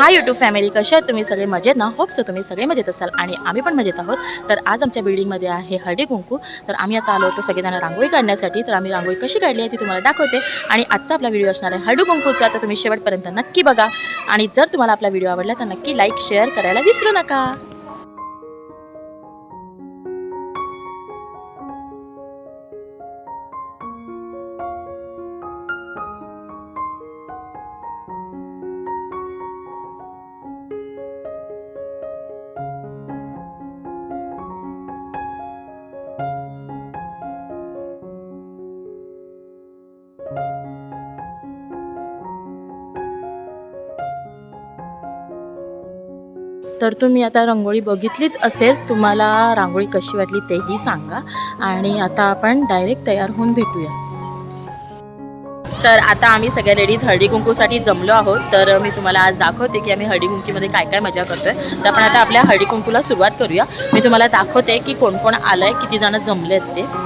हा YouTube family कशा आहेत? तुम्ही सगळे मजेत ना? होप सो तुम्ही सगळे मजेत असाल आणि आम्ही पण मजेत आहोत. तर आज आमच्या बिल्डिंगमध्ये आहे हळदी कुंकू. तर आम्ही आता आलो होतो सगळेजण रांगोळी काढण्यासाठी. तर आम्ही रांगोळी कशी काढली आहे ती तुम्हाला दाखवते. आणि आजचा आपला व्हिडिओ असणार आहे हळदी कुंकूचा. तर तुम्ही शेवटपर्यंत नक्की बघा. आणि जर तुम्हाला आपला व्हिडिओ आवडला तर नक्की लाईक शेअर करायला विसरू नका. तर तुम्ही आता रांगोळी बघितलीच असेल. तुम्हाला रांगोळी कशी वाटली तेही सांगा. आणि आता आपण डायरेक्ट तयार होऊन भेटूया. तर आता आम्ही सगळ्या लेडीज हळदी कुंकूसाठी जमलो आहोत. तर मी तुम्हाला आज दाखवते की आम्ही हळदी कुंकीमध्ये काय काय मजा करतोय. तर आपण आता आपल्या हळदी कुंकूला सुरुवात करूया. मी तुम्हाला दाखवते की कोण कोण आलंय किती जण जमले आहेत ते.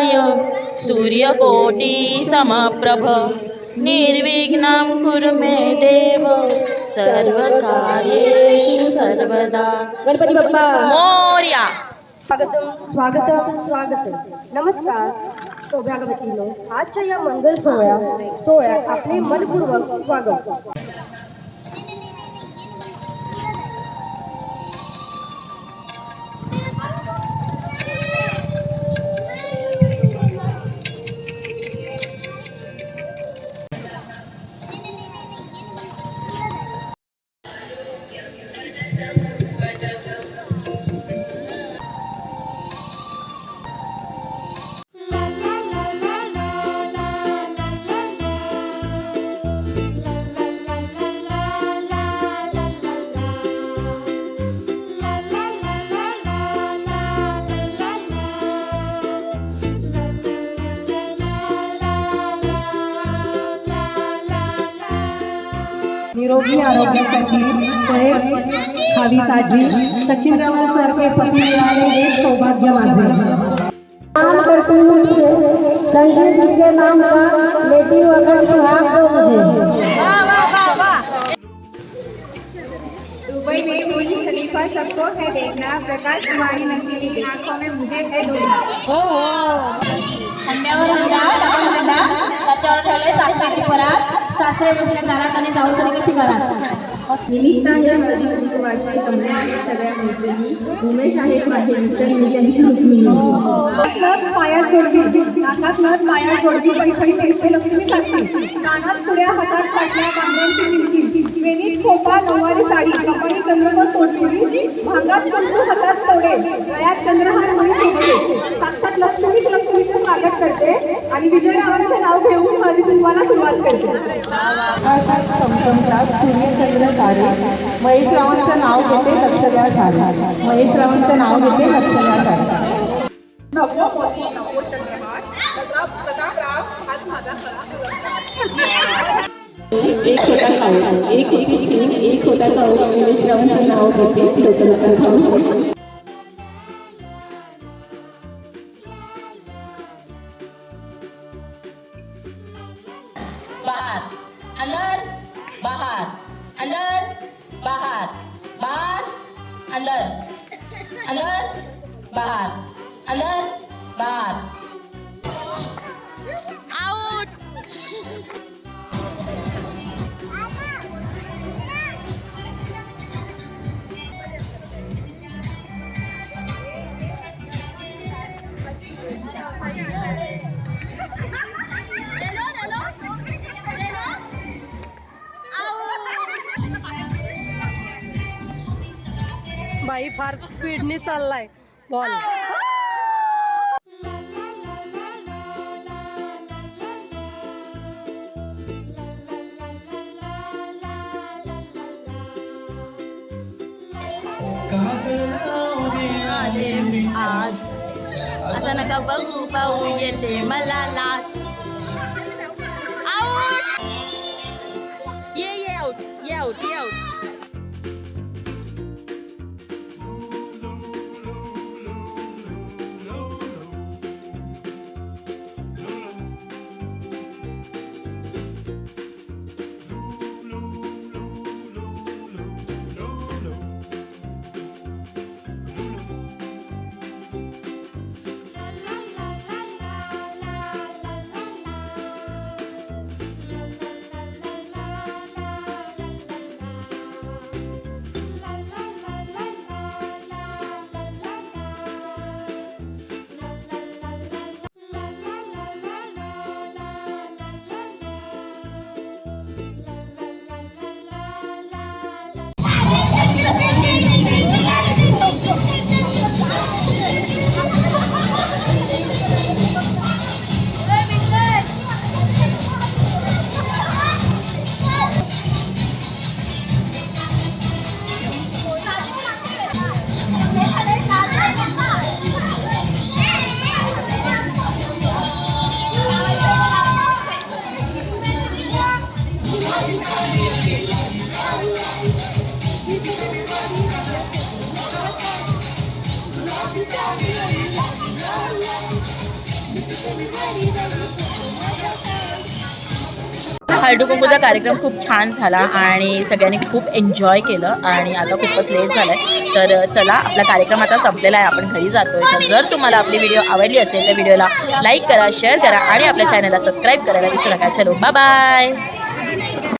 काय सूर्यकोटी समप्रभ. निर्विघ्नं कुरु मे देव. सर्वकार्येषु सर्वदा. गणपती बाप्पा. मोर्या. स्वागतम स्वागतम स्वागतम. नमस्कार. सौभाग्यवतीनो आजच्या या मंगल सोहळ्या सोहळ्यात आपले मनपूर्वक स्वागत. निरोगी आरोग्यासाठी फळे ताजी सचिन रावल सारखे पती मिळाले हे सौभाग्य माझे नाम करती हूँ तुझे संजय जी के नाम का लेटी वगैरह सुहाग दो मुझे दुबई में बुर्ज खलीफा सबको है देखना प्रकाश तुम्हारी नसीली आँखों में मुझे है ढूंढना सासरे म्हटल्या घरात आणि जाऊ तरी कशी घरात हळदी सगळ्या मैत्रिणी. उमेश आहेत माझे मित्र मी त्यांची रुक्मिणी. नाकात नथ पैठणी पैसे लक्ष्मी सारखी. कानात पुऱ्या हातात पाटल्या बांगड्यांची निमकी वेणीत खोपा नऊवारी साडी कपाळी चंद्रकोर सोडली भांगात कुंकू हातात तोडे. गळ्यात चंद्रहार म्हणून साक्षात लक्ष्मीच लक्ष्मीचं स्वागत करते आणि विजयरावांचं नाव घेऊन माझी तुम्हाला सुरुवात करते. आकाशात चमचमतात सूर्यचंद्र तारे महेश रावांचं नाव घेते लक्ष द्या सारे महेश रावांचं नाव घेते लक्ष द्या सारे एक छोटा काऊ एक एक चिन एक छोटा काऊ महेश रावांचं नाव घेते लोकलता खाऊ bahar. Alert bahar. Alert bahar. Bahar alert. Alert bahar. Alert bahar. नाही फार स्पीडने चाललाय. बॉल. आले मी आज. असं नका बघू पाहू येते मला लाच हळदुकुंकूचा कार्यक्रम खूप छान झाला आणि सगळ्यांनी खूप एन्जॉय केलं आणि आता खूपच लेट झालं आहे तर चला आपला कार्यक्रम आता संपलेला आहे. आपण घरी जातोय. तर जर तुम्हाला आपली व्हिडिओ आवडली असेल तर व्हिडिओला लाईक करा शेअर करा आणि आपल्या चॅनलला सबस्क्राईब करायला विसरू नका. चलो बाय